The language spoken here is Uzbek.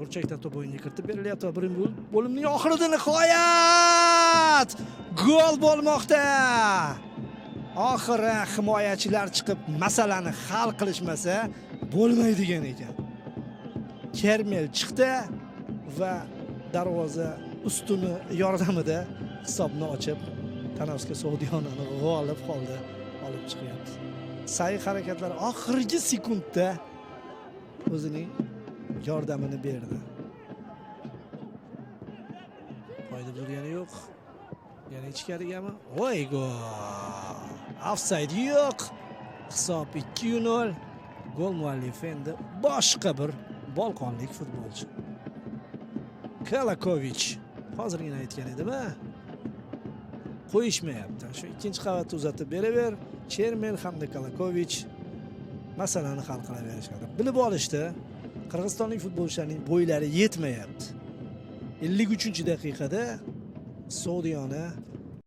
burchakdan to'p o'yinga kiritib berilyapti va birinchi bo'limning oxirida nihoyat gol bo'lmoqda! Oxiri himoyachilar chiqib masalani hal qilishmasa bo'lmaydigan ekan. Kermel chiqdi va darvoza ustuni yordamida hisobni ochib tanovska sog'diyonani g'olib holda olib chiqyapti. Sa'y harakatlar oxirgi sekundda o'zining yordamini berdi. Foyda bo'lgani yo'q. Yana ichkarigami voy gol! Ofsayd yo'q. Hisob 2-0 gol muallifi endi boshqa bir bolqonlik futbolchi. Kalakovich hozirgina aytgan edim a qo'yishmayapti. Shu ikkinchi qavatni uzatib beraver. Chermen hamda kalakovich masalani hal qilaverishadi. Bilib olishdi. Qirg'izistonlik futbolchilarning bo'ylari yetmayapti. Ellik uchinchi daqiqada sodiyona